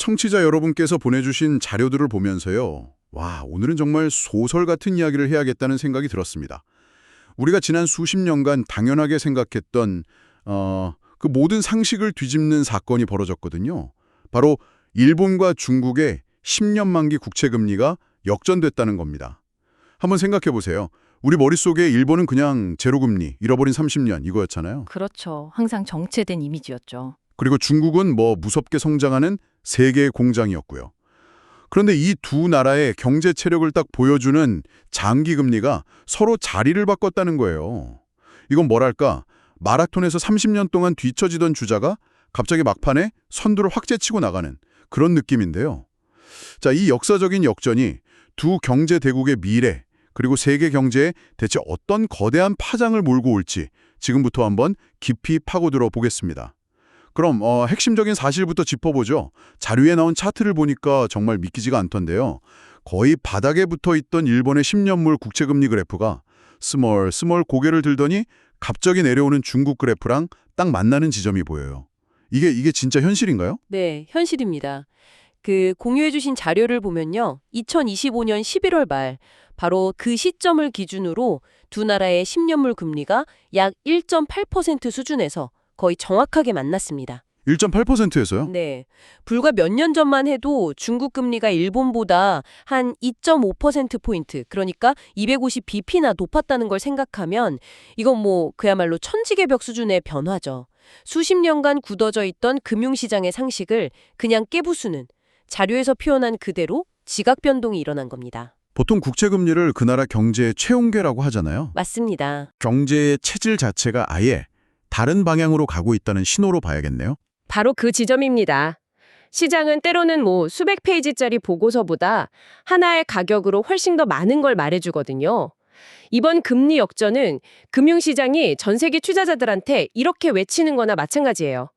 청취자 여러분께서 보내주신 자료들을 보면서요. 와, 오늘은 정말 소설 같은 이야기를 해야겠다는 생각이 들었습니다. 우리가 지난 수십 년간 당연하게 생각했던 어, 그 모든 상식을 뒤집는 사건이 벌어졌거든요. 바로 일본과 중국의 10년 만기 국채 금리가 역전됐다는 겁니다. 한번 생각해 보세요. 우리 머릿속에 일본은 그냥 제로금리, 잃어버린 30년 이거였잖아요. 그렇죠. 항상 정체된 이미지였죠. 그리고 중국은 뭐 무섭게 성장하는 세계의 공장이었고요. 그런데 이 두 나라의 경제 체력을 딱 보여주는 장기 금리가 서로 자리를 바꿨다는 거예요. 이건 뭐랄까 마라톤에서 30년 동안 뒤처지던 주자가 갑자기 막판에 선두를 확 제치고 나가는 그런 느낌인데요. 자, 이 역사적인 역전이 두 경제 대국의 미래 그리고 세계 경제에 대체 어떤 거대한 파장을 몰고 올지 지금부터 한번 깊이 파고들어 보겠습니다. 그럼 어, 핵심적인 사실부터 짚어보죠. 자료에 나온 차트를 보니까 정말 믿기지가 않던데요. 거의 바닥에 붙어 있던 일본의 10년물 국채금리 그래프가 스멀 스멀 고개를 들더니 갑자기 내려오는 중국 그래프랑 딱 만나는 지점이 보여요. 이게 이게 진짜 현실인가요? 네, 현실입니다. 그 공유해 주신 자료를 보면요. 2025년 11월 말, 바로 그 시점을 기준으로 두 나라의 10년물 금리가 약 1.8% 수준에서 거의 정확하게 만났습니다. 1.8%에서요? 네. 불과 몇 년 전만 해도 중국 금리가 일본보다 한 2.5%포인트, 그러니까 250bp나 높았다는 걸 생각하면 이건 뭐 그야말로 천지개벽 수준의 변화죠. 수십 년간 굳어져 있던 금융시장의 상식을 그냥 깨부수는 자료에서 표현한 그대로 지각 변동이 일어난 겁니다. 보통 국채 금리를 그 나라 경제의 최용계라고 하잖아요. 맞습니다. 경제의 체질 자체가 아예 다른 방향으로 가고 있다는 신호로 봐야겠네요. 바로 그 지점입니다. 시장은 때로는 뭐 수백 페이지짜리 보고서보다 하나의 가격으로 훨씬 더 많은 걸 말해주거든요. 이번 금리 역전은 금융시장이 전 세계 투자자들한테 이렇게 외치는 거나 마찬가지예요.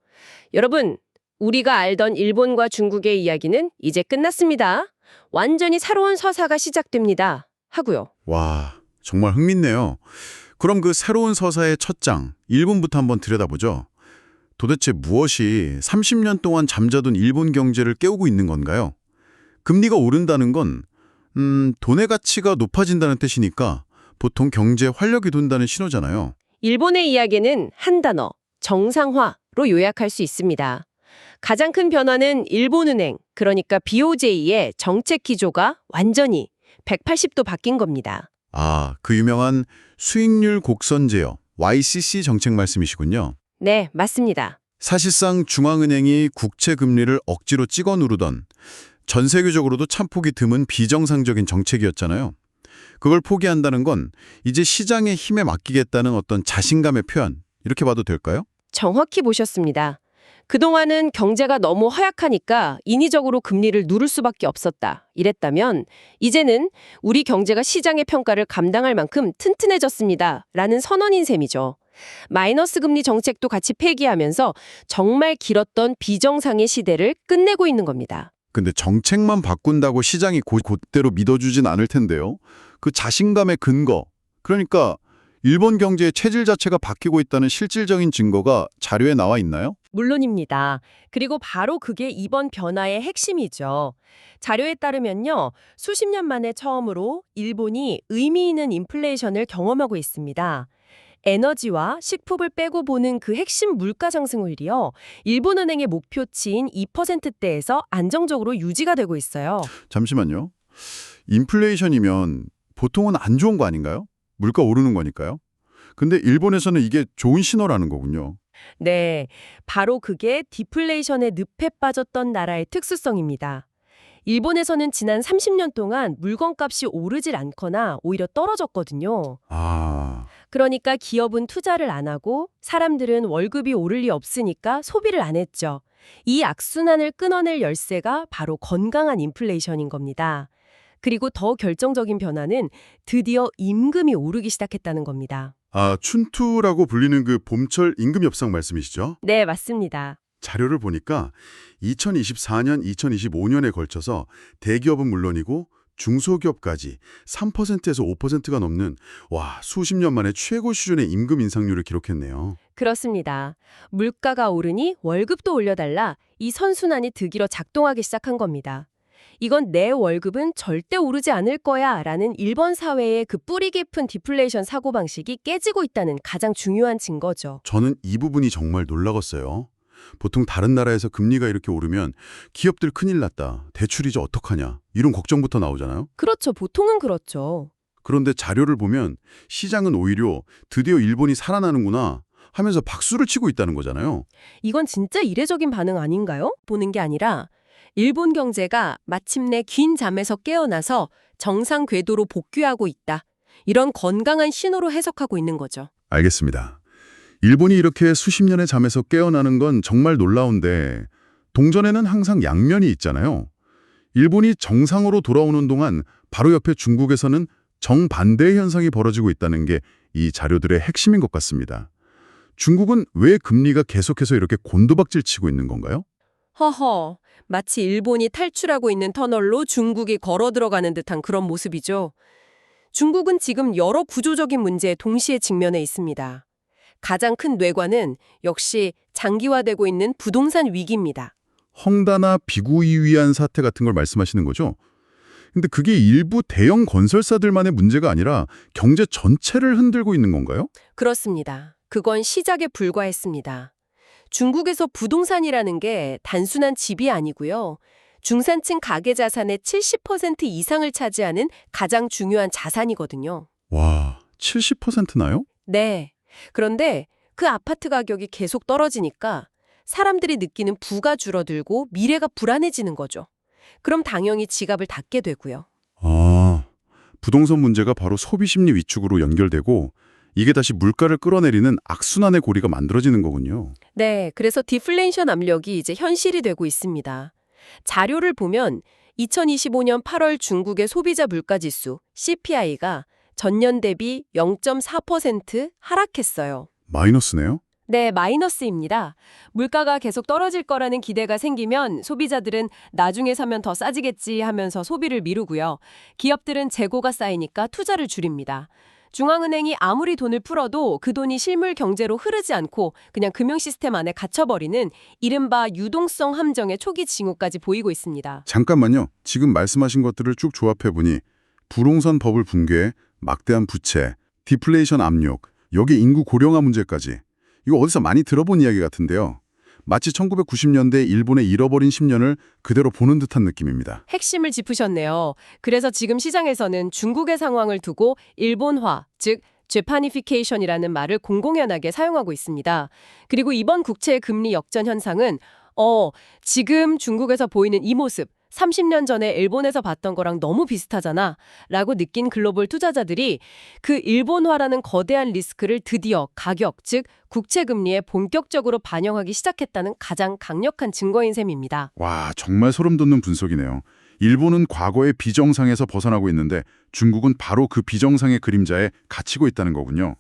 여러분, 우리가 알던 일본과 중국의 이야기는 이제 끝났습니다. 완전히 새로운 서사가 시작됩니다. 하고요. 와, 정말 흥밌네요. 그럼 그 새로운 서사의 첫 장, 일본부터 한번 들여다보죠. 도대체 무엇이 30년 동안 잠자던 일본 경제를 깨우고 있는 건가요? 금리가 오른다는 건 음, 돈의 가치가 높아진다는 뜻이니까 보통 경제에 활력이 돈다는 신호잖아요. 일본의 이야기는 한 단어, 정상화로 요약할 수 있습니다. 가장 큰 변화는 일본은행, 그러니까 BOJ의 정책 기조가 완전히 180도 바뀐 겁니다. 아, 그 유명한 수익률 곡선 제어, YCC 정책 말씀이시군요. 네, 맞습니다. 사실상 중앙은행이 국채 금리를 억지로 찍어 누르던 전 세계적으로도 참 폭이 드문 비정상적인 정책이었잖아요. 그걸 포기한다는 건 이제 시장의 힘에 맡기겠다는 어떤 자신감의 표현, 이렇게 봐도 될까요? 정확히 보셨습니다. 그동안은 경제가 너무 허약하니까 인위적으로 금리를 누를 수밖에 없었다. 이랬다면 이제는 우리 경제가 시장의 평가를 감당할 만큼 튼튼해졌습니다. 라는 선언인 셈이죠. 마이너스 금리 정책도 같이 폐기하면서 정말 길었던 비정상의 시대를 끝내고 있는 겁니다. 근데 정책만 바꾼다고 시장이 곧, 곧대로 믿어주진 않을 텐데요. 그 자신감의 근거, 그러니까 일본 경제의 체질 자체가 바뀌고 있다는 실질적인 증거가 자료에 나와 있나요? 물론입니다. 그리고 바로 그게 이번 변화의 핵심이죠. 자료에 따르면요. 수십 년 만에 처음으로 일본이 의미 있는 인플레이션을 경험하고 있습니다. 에너지와 식품을 빼고 보는 그 핵심 물가 상승률이요. 일본은행의 목표치인 2%대에서 안정적으로 유지가 되고 있어요. 잠시만요. 인플레이션이면 보통은 안 좋은 거 아닌가요? 물가 오르는 거니까요. 근데 일본에서는 이게 좋은 신호라는 거군요. 네, 바로 그게 디플레이션의 늪에 빠졌던 나라의 특수성입니다. 일본에서는 지난 30년 동안 물건값이 오르질 않거나 오히려 떨어졌거든요. 아, 그러니까 기업은 투자를 안 하고 사람들은 월급이 오를 리 없으니까 소비를 안 했죠. 이 악순환을 끊어낼 열쇠가 바로 건강한 인플레이션인 겁니다. 그리고 더 결정적인 변화는 드디어 임금이 오르기 시작했다는 겁니다. 아 춘투라고 불리는 그 봄철 임금 협상 말씀이시죠? 네, 맞습니다. 자료를 보니까 2024년, 2025년에 걸쳐서 대기업은 물론이고 중소기업까지 3%에서 5%가 넘는 와 수십 년 만에 최고 수준의 임금 인상률을 기록했네요. 그렇습니다. 물가가 오르니 월급도 올려달라 이 선순환이 득이러 작동하기 시작한 겁니다. 이건 내 월급은 절대 오르지 않을 거야 라는 일본 사회의 그 뿌리 깊은 디플레이션 사고방식이 깨지고 있다는 가장 중요한 증거죠. 저는 이 부분이 정말 놀라웠어요. 보통 다른 나라에서 금리가 이렇게 오르면 기업들 큰일 났다. 대출 이자 어떡하냐. 이런 걱정부터 나오잖아요. 그렇죠. 보통은 그렇죠. 그런데 자료를 보면 시장은 오히려 드디어 일본이 살아나는구나 하면서 박수를 치고 있다는 거잖아요. 이건 진짜 이례적인 반응 아닌가요? 보는 게 아니라 일본 경제가 마침내 긴 잠에서 깨어나서 정상 궤도로 복귀하고 있다. 이런 건강한 신호로 해석하고 있는 거죠. 알겠습니다. 일본이 이렇게 수십 년의 잠에서 깨어나는 건 정말 놀라운데 동전에는 항상 양면이 있잖아요. 일본이 정상으로 돌아오는 동안 바로 옆에 중국에서는 정반대의 현상이 벌어지고 있다는 게 이 자료들의 핵심인 것 같습니다. 중국은 왜 금리가 계속해서 이렇게 곤두박질 치고 있는 건가요? 허허, 마치 일본이 탈출하고 있는 터널로 중국이 걸어 들어가는 듯한 그런 모습이죠. 중국은 지금 여러 구조적인 문제에 동시에 직면해 있습니다. 가장 큰 뇌관은 역시 장기화되고 있는 부동산 위기입니다. 헝다나 비구이위안 사태 같은 걸 말씀하시는 거죠? 근데 그게 일부 대형 건설사들만의 문제가 아니라 경제 전체를 흔들고 있는 건가요? 그렇습니다. 그건 시작에 불과했습니다. 중국에서 부동산이라는 게 단순한 집이 아니고요. 중산층 가계 자산의 70% 이상을 차지하는 가장 중요한 자산이거든요. 와, 70%나요? 네. 그런데 그 아파트 가격이 계속 떨어지니까 사람들이 느끼는 부가 줄어들고 미래가 불안해지는 거죠. 그럼 당연히 지갑을 닫게 되고요. 아, 부동산 문제가 바로 소비 심리 위축으로 연결되고 이게 다시 물가를 끌어내리는 악순환의 고리가 만들어지는 거군요. 네, 그래서 디플레이션 압력이 이제 현실이 되고 있습니다. 자료를 보면 2025년 8월 중국의 소비자 물가지수 CPI가 전년 대비 0.4% 하락했어요. 마이너스네요? 네, 마이너스입니다. 물가가 계속 떨어질 거라는 기대가 생기면 소비자들은 나중에 사면 더 싸지겠지 하면서 소비를 미루고요. 기업들은 재고가 쌓이니까 투자를 줄입니다. 중앙은행이 아무리 돈을 풀어도 그 돈이 실물 경제로 흐르지 않고 그냥 금융 시스템 안에 갇혀버리는 이른바 유동성 함정의 초기 징후까지 보이고 있습니다. 잠깐만요. 지금 말씀하신 것들을 쭉 조합해보니 부동산 버블 붕괴, 막대한 부채, 디플레이션 압력, 여기 인구 고령화 문제까지 이거 어디서 많이 들어본 이야기 같은데요. 마치 1990년대 일본의 잃어버린 10년을 그대로 보는 듯한 느낌입니다. 핵심을 짚으셨네요. 그래서 지금 시장에서는 중국의 상황을 두고 일본화, 즉 재파니피케이션이라는 말을 공공연하게 사용하고 있습니다. 그리고 이번 국채 금리 역전 현상은 어, 지금 중국에서 보이는 이 모습 30년 전에 일본에서 봤던 거랑 너무 비슷하잖아 라고 느낀 글로벌 투자자들이 그 일본화라는 거대한 리스크를 드디어 가격, 즉 국채 금리에 본격적으로 반영하기 시작했다는 가장 강력한 증거인 셈입니다. 와, 정말 소름 돋는 분석이네요. 일본은 과거의 비정상에서 벗어나고 있는데 중국은 바로 그 비정상의 그림자에 갇히고 있다는 거군요.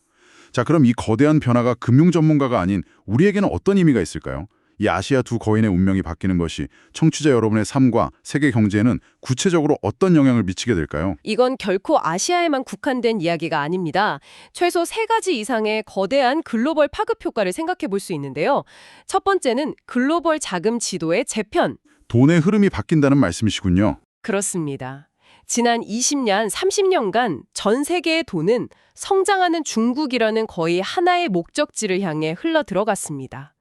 자, 그럼 이 거대한 변화가 금융 전문가가 아닌 우리에게는 어떤 의미가 있을까요? 이 아시아 두 거인의 운명이 바뀌는 것이 청취자 여러분의 삶과 세계 경제에는 구체적으로 어떤 영향을 미치게 될까요? 이건 결코 아시아에만 국한된 이야기가 아닙니다. 최소 세 가지 이상의 거대한 글로벌 파급 효과를 생각해 볼 수 있는데요. 첫 번째는 글로벌 자금 지도의 재편. 돈의 흐름이 바뀐다는 말씀이시군요. 그렇습니다. 지난 20년, 30년간 전 세계의 돈은 성장하는 중국이라는 거의 하나의 목적지를 향해 흘러 들어갔습니다.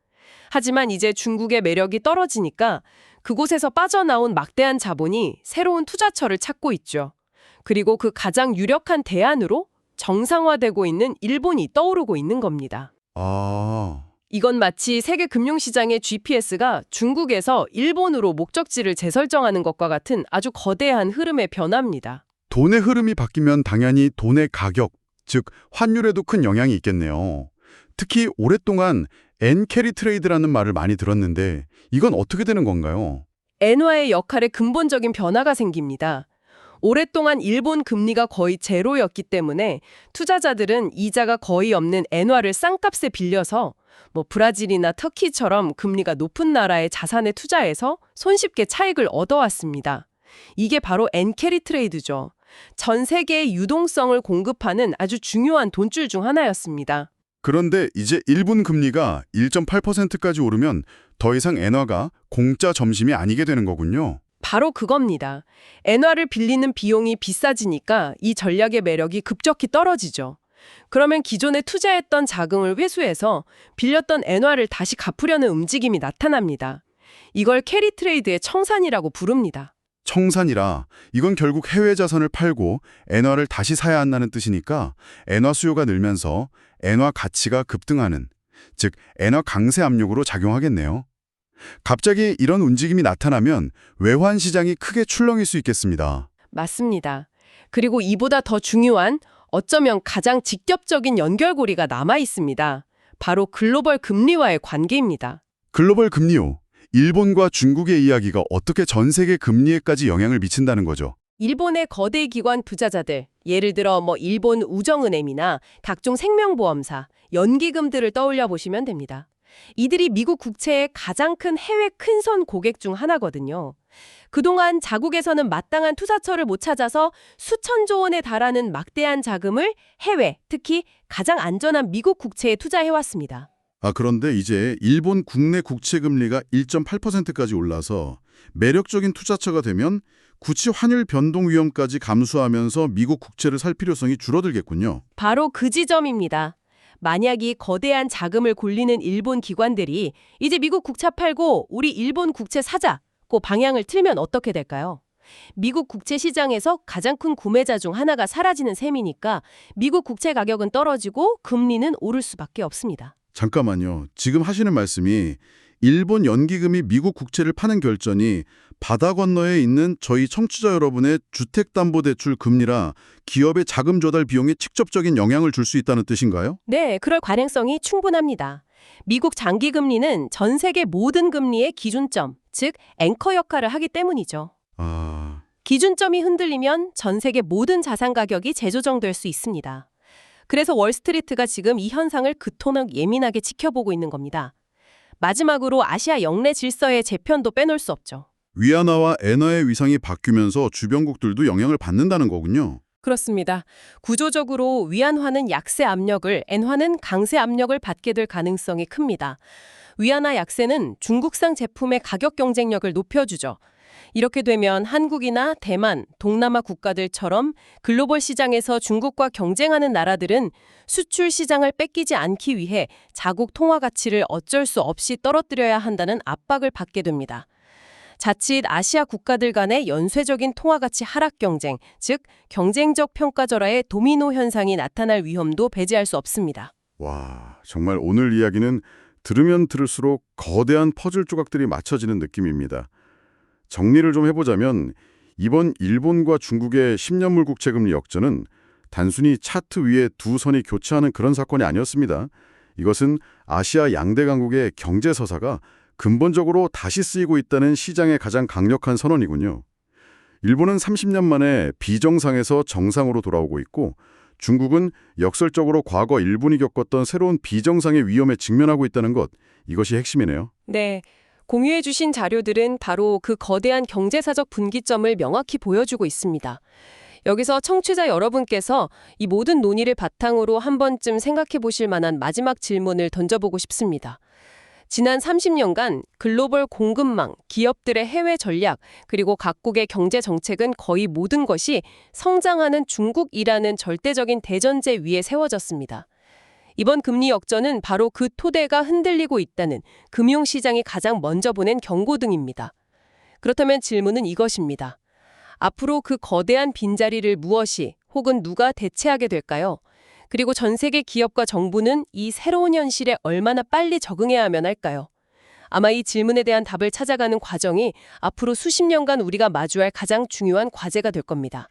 하지만 이제 중국의 매력이 떨어지니까 그곳에서 빠져나온 막대한 자본이 새로운 투자처를 찾고 있죠. 그리고 그 가장 유력한 대안으로 정상화되고 있는 일본이 떠오르고 있는 겁니다. 아, 이건 마치 세계 금융시장의 GPS가 중국에서 일본으로 목적지를 재설정하는 것과 같은 아주 거대한 흐름의 변화입니다. 돈의 흐름이 바뀌면 당연히 돈의 가격, 즉 환율에도 큰 영향이 있겠네요. 특히 오랫동안 엔캐리 트레이드라는 말을 많이 들었는데 이건 어떻게 되는 건가요? 엔화의 역할에 근본적인 변화가 생깁니다. 오랫동안 일본 금리가 거의 제로였기 때문에 투자자들은 이자가 거의 없는 엔화를 쌍값에 빌려서 뭐 브라질이나 터키처럼 금리가 높은 나라의 자산에 투자해서 손쉽게 차익을 얻어왔습니다. 이게 바로 엔캐리 트레이드죠. 전 세계의 유동성을 공급하는 아주 중요한 돈줄 중 하나였습니다. 그런데 이제 일본 금리가 1.8%까지 오르면 더 이상 엔화가 공짜 점심이 아니게 되는 거군요. 바로 그겁니다. 엔화를 빌리는 비용이 비싸지니까 이 전략의 매력이 급격히 떨어지죠. 그러면 기존에 투자했던 자금을 회수해서 빌렸던 엔화를 다시 갚으려는 움직임이 나타납니다. 이걸 캐리 트레이드의 청산이라고 부릅니다. 청산이라 이건 결국 해외 자산을 팔고 엔화를 다시 사야 한다는 뜻이니까 엔화 수요가 늘면서 엔화 가치가 급등하는 즉 엔화 강세 압력으로 작용하겠네요. 갑자기 이런 움직임이 나타나면 외환 시장이 크게 출렁일 수 있겠습니다. 맞습니다. 그리고 이보다 더 중요한 어쩌면 가장 직접적인 연결고리가 남아 있습니다. 바로 글로벌 금리와의 관계입니다. 글로벌 금리요. 일본과 중국의 이야기가 어떻게 전 세계 금리에까지 영향을 미친다는 거죠. 일본의 거대 기관 투자자들, 예를 들어 뭐 일본 우정은행이나 각종 생명보험사, 연기금들을 떠올려 보시면 됩니다. 이들이 미국 국채의 가장 큰 해외 큰손 고객 중 하나거든요. 그동안 자국에서는 마땅한 투자처를 못 찾아서 수천조 원에 달하는 막대한 자금을 해외, 특히 가장 안전한 미국 국채에 투자해왔습니다. 아, 그런데 이제 일본 국내 국채 금리가 1.8%까지 올라서 매력적인 투자처가 되면 구치 환율 변동 위험까지 감수하면서 미국 국채를 살 필요성이 줄어들겠군요. 바로 그 지점입니다. 만약 이 거대한 자금을 굴리는 일본 기관들이 이제 미국 국채 팔고 우리 일본 국채 사자고 방향을 틀면 어떻게 될까요? 미국 국채 시장에서 가장 큰 구매자 중 하나가 사라지는 셈이니까 미국 국채 가격은 떨어지고 금리는 오를 수밖에 없습니다. 잠깐만요. 지금 하시는 말씀이 일본 연기금이 미국 국채를 파는 결전이 바다 건너에 있는 저희 청취자 여러분의 주택담보대출 금리라 기업의 자금 조달 비용에 직접적인 영향을 줄 수 있다는 뜻인가요? 네, 그럴 가능성이 충분합니다. 미국 장기 금리는 전 세계 모든 금리의 기준점, 즉 앵커 역할을 하기 때문이죠. 아, 기준점이 흔들리면 전 세계 모든 자산 가격이 재조정될 수 있습니다. 그래서 월스트리트가 지금 이 현상을 그토록 예민하게 지켜보고 있는 겁니다. 마지막으로 아시아 영내 질서의 재편도 빼놓을 수 없죠. 위안화와 엔화의 위상이 바뀌면서 주변국들도 영향을 받는다는 거군요. 그렇습니다. 구조적으로 위안화는 약세 압력을, 엔화는 강세 압력을 받게 될 가능성이 큽니다. 위안화 약세는 중국산 제품의 가격 경쟁력을 높여주죠. 이렇게 되면 한국이나 대만, 동남아 국가들처럼 글로벌 시장에서 중국과 경쟁하는 나라들은 수출 시장을 뺏기지 않기 위해 자국 통화 가치를 어쩔 수 없이 떨어뜨려야 한다는 압박을 받게 됩니다. 자칫 아시아 국가들 간의 연쇄적인 통화 가치 하락 경쟁, 즉 경쟁적 평가 절하의 도미노 현상이 나타날 위험도 배제할 수 없습니다. 와, 정말 오늘 이야기는 들으면 들을수록 거대한 퍼즐 조각들이 맞춰지는 느낌입니다. 정리를 좀 해보자면 이번 일본과 중국의 10년물 국채금리 역전은 단순히 차트 위에 두 선이 교차하는 그런 사건이 아니었습니다. 이것은 아시아 양대 강국의 경제 서사가 근본적으로 다시 쓰이고 있다는 시장의 가장 강력한 선언이군요. 일본은 30년 만에 비정상에서 정상으로 돌아오고 있고 중국은 역설적으로 과거 일본이 겪었던 새로운 비정상의 위험에 직면하고 있다는 것, 이것이 핵심이네요. 네. 공유해 주신 자료들은 바로 그 거대한 경제사적 분기점을 명확히 보여주고 있습니다. 여기서 청취자 여러분께서 이 모든 논의를 바탕으로 한 번쯤 생각해 보실 만한 마지막 질문을 던져보고 싶습니다. 지난 30년간 글로벌 공급망, 기업들의 해외 전략, 그리고 각국의 경제 정책은 거의 모든 것이 성장하는 중국이라는 절대적인 대전제 위에 세워졌습니다. 이번 금리 역전은 바로 그 토대가 흔들리고 있다는 금융시장이 가장 먼저 보낸 경고등입니다. 그렇다면 질문은 이것입니다. 앞으로 그 거대한 빈자리를 무엇이 혹은 누가 대체하게 될까요? 그리고 전 세계 기업과 정부는 이 새로운 현실에 얼마나 빨리 적응해야만 할까요? 아마 이 질문에 대한 답을 찾아가는 과정이 앞으로 수십 년간 우리가 마주할 가장 중요한 과제가 될 겁니다.